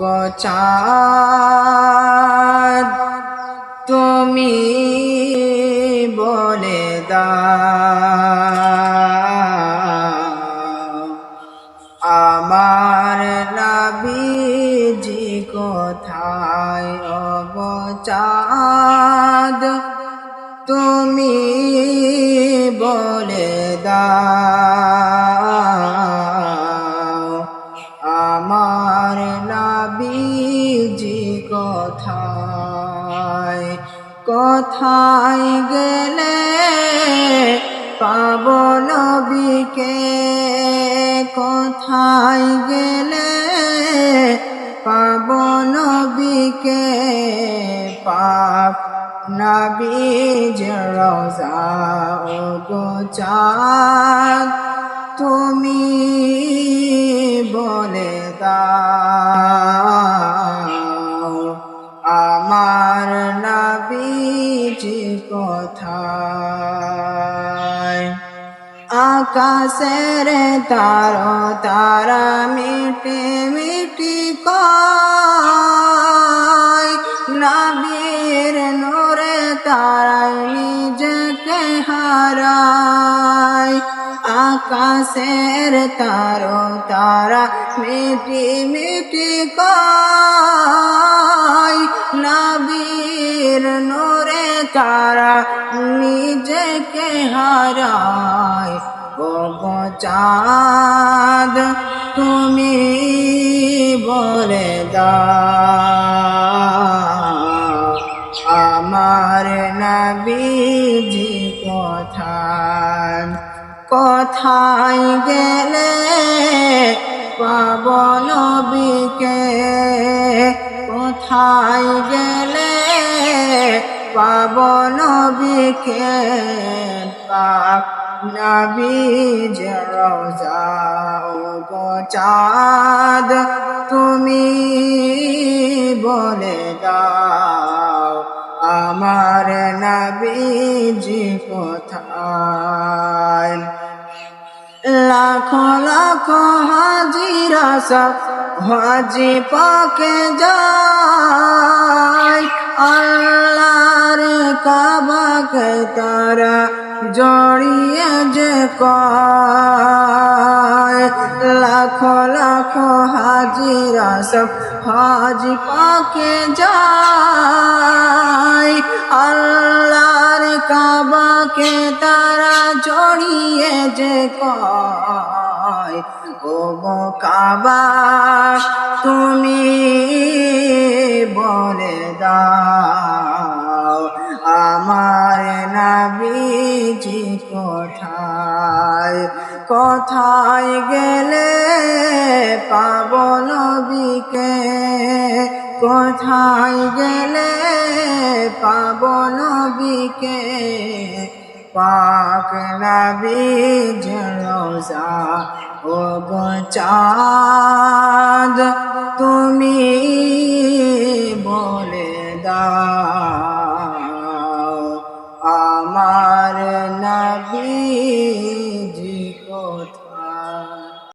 গো চাঁদ তুমি বলে দাও। আমার নাবিজি কোথায় গো চাঁদ তুমি বলে দাও। কোথায় গেলে পাব নবীকে। কোথায় গেলে পাব নবীকে। পাপ নবীজ রোজা ও গো চাঁদ তুমি বলে দাও। আমার নবীজি কোথায়? আকাশের তার তারা মিটি মিটি কয়, নবীর নোরে তারাই নিজেকে হারায়। আকাশের তার তারা মিটি মিটি কয় তারা নিজেকে হারায়। ও গো চাঁদ, তুমি বলে দাও। আমার নবীজি কোথায়? কোথায় গেলে পাব নবীকে? কোথায় গেলে পাব নবীকে পাক নবীজ রোজা গো তুমি বলে দাও, আমার নবীজি কোথায়? লাখ লাখ হাজিরা সব হাজি পাকে যায়। তারা জড়িয়ে যে লাখ লাখো হাজিরা সব হাজি পাকে যায়। আল্লাহর কাবাকে তারা জড়িয়ে যে কয় ও কাবা, তুমি নাবিজি কোথায় কোথায় গেলে পাব নবীকে। কোথায় গেলে পাব নবীকে। পাক নবী রোজা ও চাঁদ, তুমি